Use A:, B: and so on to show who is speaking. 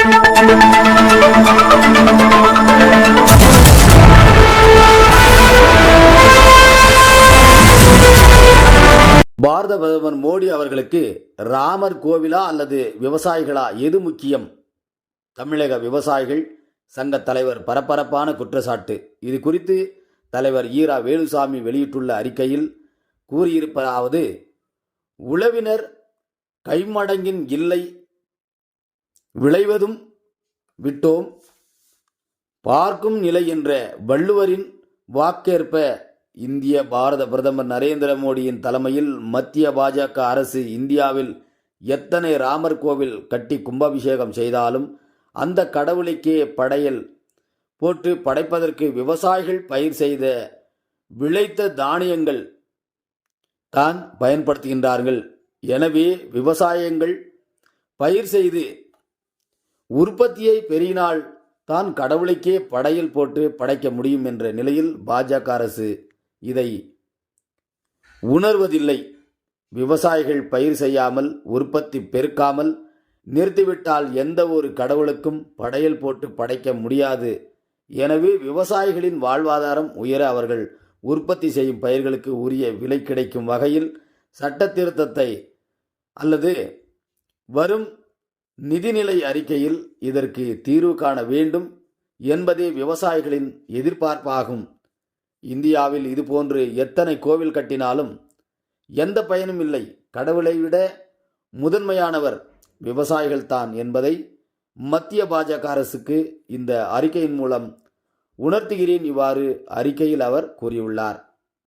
A: பாரத பிரதமர் மோடி அவர்களுக்கு ராமர் கோவிலா அல்லது விவசாயிகளா? எது முக்கியம்? தமிழக விவசாயிகள் சங்க தலைவர் பரபரப்பான குற்றச்சாட்டு. இது குறித்து தலைவர் ஈரா வேலுசாமி வெளியிட்டுள்ள அறிக்கையில் கூறியிருப்பதாவது உழவினர் கைமடங்கின் இல்லை விளைவதும் விட்டோம். பார்க்கும் நிலை என்ற வள்ளுவரின் வாக்கேற்ப இந்திய பாரத பிரதமர் நரேந்திர மோடியின் தலைமையில் மத்திய பாஜக அரசு இந்தியாவில் எத்தனை ராமர் கோவில் கட்டி கும்பாபிஷேகம் செய்தாலும் அந்த கடவுளுக்கே படையல் போட்டு படைப்பதற்கு விவசாயிகள் பயிர் செய்த விளைத்த தானியங்கள் தான் பயன்படுத்துகின்றார்கள். எனவே விவசாயங்கள் பயிர் செய்து உற்பத்தியை பெருகினால் தான் கடவுளுக்கே படையில் போட்டு படைக்க முடியும் என்ற நிலையில் பாஜக அரசு இதை உணர்வதில்லை. விவசாயிகள் பயிர் செய்யாமல் உற்பத்தி பெருக்காமல் நிறுத்திவிட்டால் எந்த ஒரு கடவுளுக்கும் படையல் போட்டு படைக்க முடியாது. எனவே விவசாயிகளின் வாழ்வாதாரம் உயர அவர்கள் உற்பத்தி செய்யும் பயிர்களுக்கு உரிய விலை கிடைக்கும் வகையில் சட்ட திருத்தத்தை அல்லது வரும் நிதிநிலை அறிக்கையில் இதற்கு தீர்வு காண வேண்டும் என்பதே விவசாயிகளின் எதிர்பார்ப்பாகும். இந்தியாவில் இதுபோன்று எத்தனை கோவில் கட்டினாலும் எந்த பயனும் இல்லை. கடவுளை விட முதன்மையானவர் விவசாயிகள்தான் என்பதை மத்திய பாஜக அரசுக்கு இந்த அறிக்கையின் மூலம் உணர்த்துகிறேன். இவ்வாறு அறிக்கையில் அவர் கூறியுள்ளார்.